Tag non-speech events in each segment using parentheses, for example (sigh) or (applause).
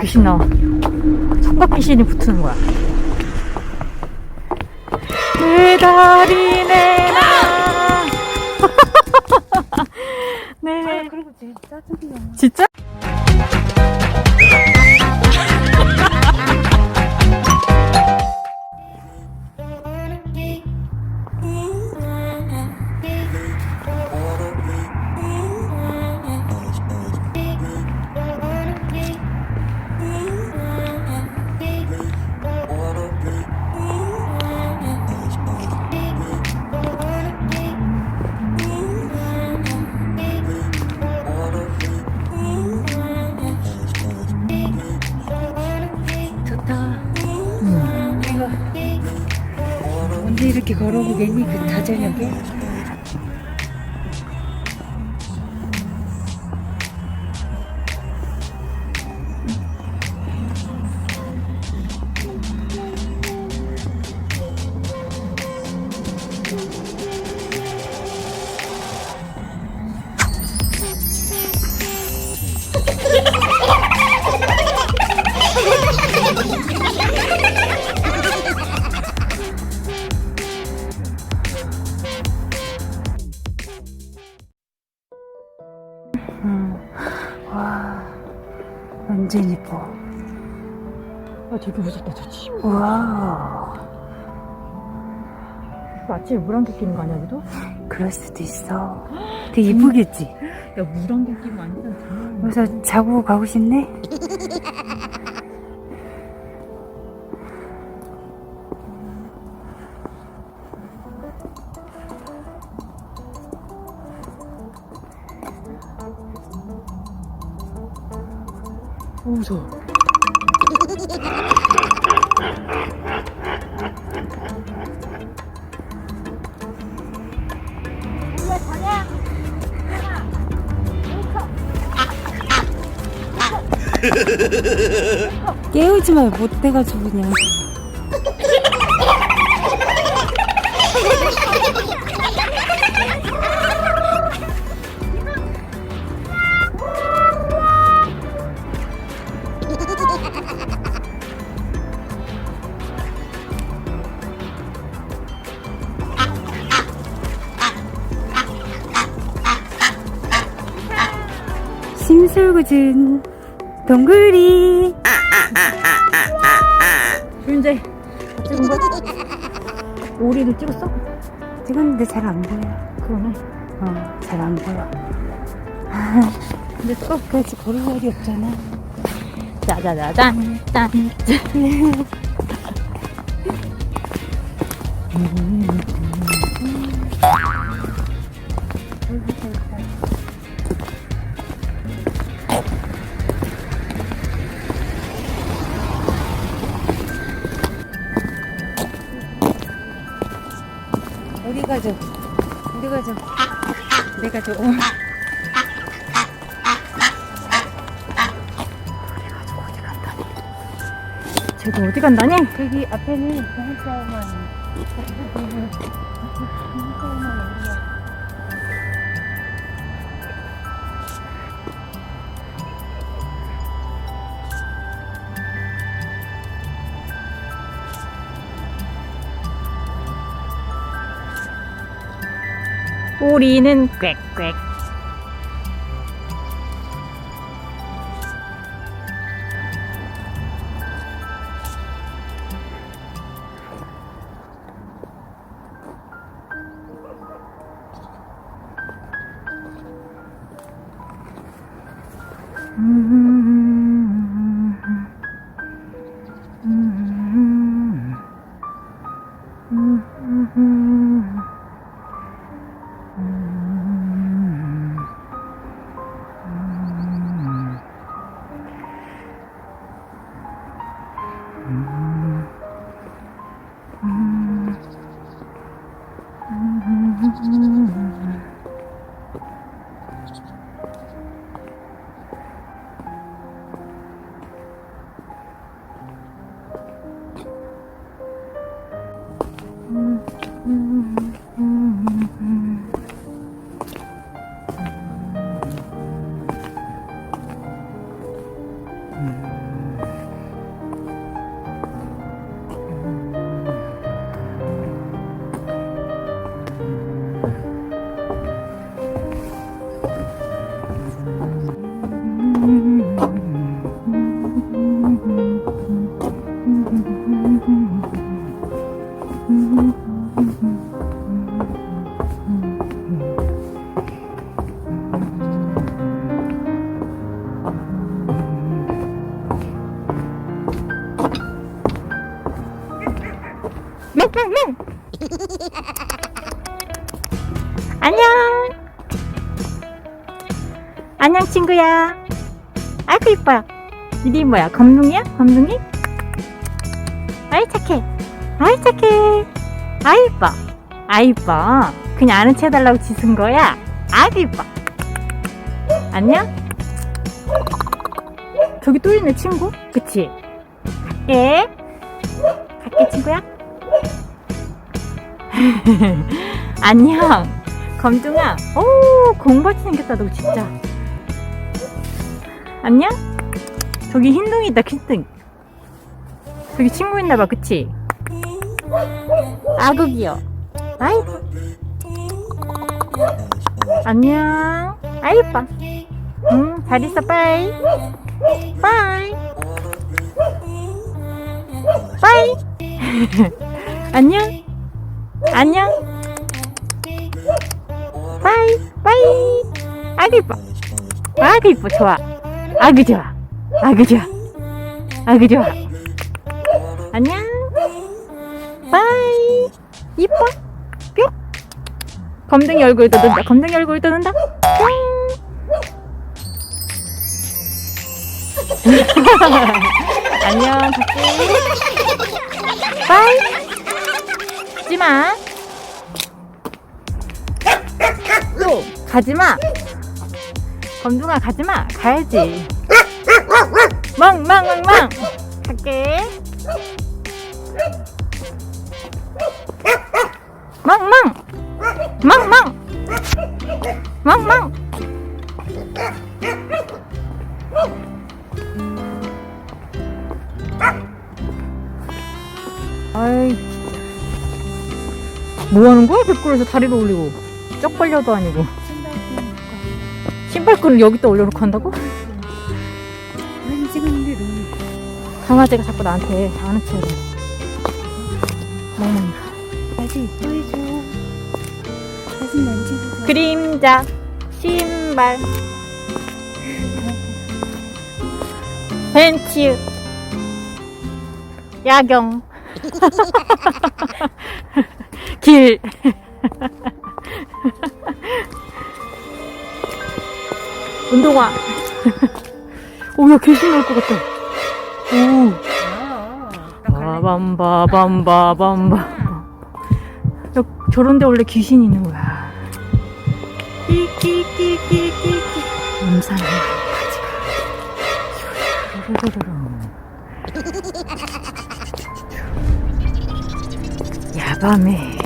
귀신 나와. 총각 귀신이 붙는 거야. 내 다리 내놔. 네. 그리고 되게 짜증이야. 진짜? 이렇게 걸어보겠니? 그 다 저녁에? 와, 완전 이뻐. 아, 되게 무섭다, 저 집. 와, 아침에 물한개 끼는 거 아니야, 여기도? 그럴 수도 있어. 되게 이쁘겠지? 야, 물한개 끼면 완전 장난 그래서 자고 가고 싶네? 어, 무서워. 깨우지 말 못 돼가지고 그냥. 심술궂은 동굴이 윤재, 찍은 거? 오리도 찍었어? 찍었는데 잘 안 보여. 그러네. 어, 잘 안 보여. 근데 또, 그렇지, 걸어올이 없잖아. 짜자자잔, 짠. 우 리 가족, 우리 가족, 내 가족. 어. 쟤도 어디 간다니? 여기 앞에는 공싸움만 공싸움만 꼬리는 꽥꽥. Mm-hmm. 맹맹맹 안녕. 안녕 친구야. 아이고 이뻐요. 이름이 뭐야? 검둥이야? 검둥이? 아이 착해. 아이 착해. 아이 이뻐. 아이 이뻐. 그냥 아는 체 해달라고 짖은 거야? 아이고 이뻐. 안녕. 저기 또 있네 친구. 그치? 갈게 갈게 친구야 (laughs) 안녕. 검둥아. 오 공같이 생겼다 너 진짜. 안녕? 저기 흰둥이 있다 흰둥이 저기 친구 있나봐 그치? 아구 귀여 아이. 안녕. 아이 이뻐. 응 잘 있어 빠이. 빠이. 빠이. (laughs) 안녕 안녕. 빠이 빠이. 아구 이뻐. 아구 이뻐 좋아. 아구 좋아. 아구 좋아. 아구 좋아. 안녕. 빠이. 이뻐? 뿅. 검둥이 얼굴 떠든다. 검둥이 얼굴 떠든다. 뿅. (laughs) 안녕 빠이 가지마. 또 가지마. 검둥아 가지마. 가야지. (laughs) 멍멍멍멍. 갈게 백골에서 다리를 올리고 쩍 벌려도 아니고. 신발끈을 여기다 올려놓고 한다고? 강아지가 자꾸 나한테 아는 체를 멍멍 아주 이뻐해줘 사진 만지고 그림자 신발 벤츠 야경. (laughs) 길 (laughs) 운동화. 오 야 귀신 나올 것 같다 오. 바밤바 밤바 밤바. 야, 저런데 원래 귀신이 있는 거야. 끼끼끼끼끼끼 가지가 야밤에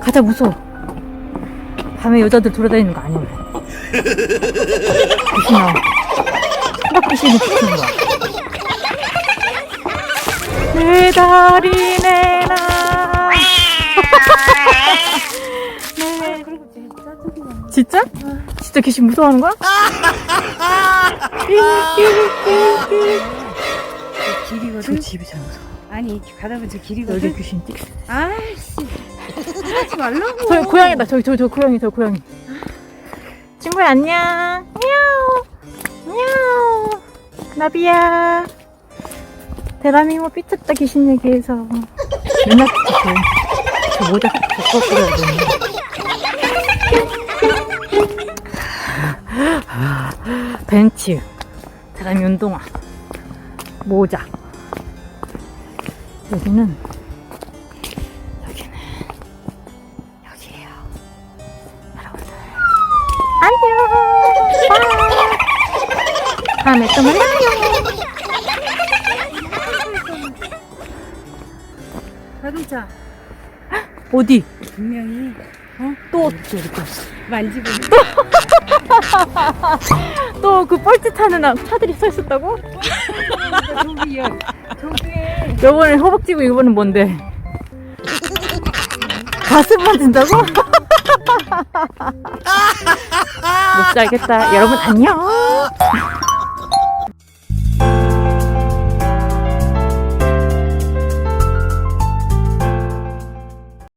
가자 무서워. 밤에 여자들 돌아다니는 거 아니야 귀신 나와. 막 귀신이 붙는 거야. 내 다리 내놔 진짜? 진짜? 진짜 귀신 무서워하는 거야? 끼끼끼끼 저 길이거든? 저 집이 잘 무서워 아니 가다 보면 저 여기 길이거든? 귀신 띡 아이씨. 하지 말라고. 저 고양이다. 저기 저기 저 고양이 저 고양이. 친구야 안녕. 미야오 미야오 나비야. 대라미 뭐 삐쳤다 귀신 얘기해서. 맨날 (laughs) 저, 저 모자 벗고 그래야 되는데. 벤츠, 사람이 운동화, 모자. 여기는, 여기는, 여기에요. 여러분들. 안녕! 빠! 다음에 또 만나요! 자동차 어디? 분명히 어? 또, 만지고 (laughs) 또 그 뻘짓하는 아- 차들이 서 있었다고? (laughs) 요번엔 허벅지고 이번엔 뭔데? 가슴만 든다고? 못 살겠다. 여러분 안녕.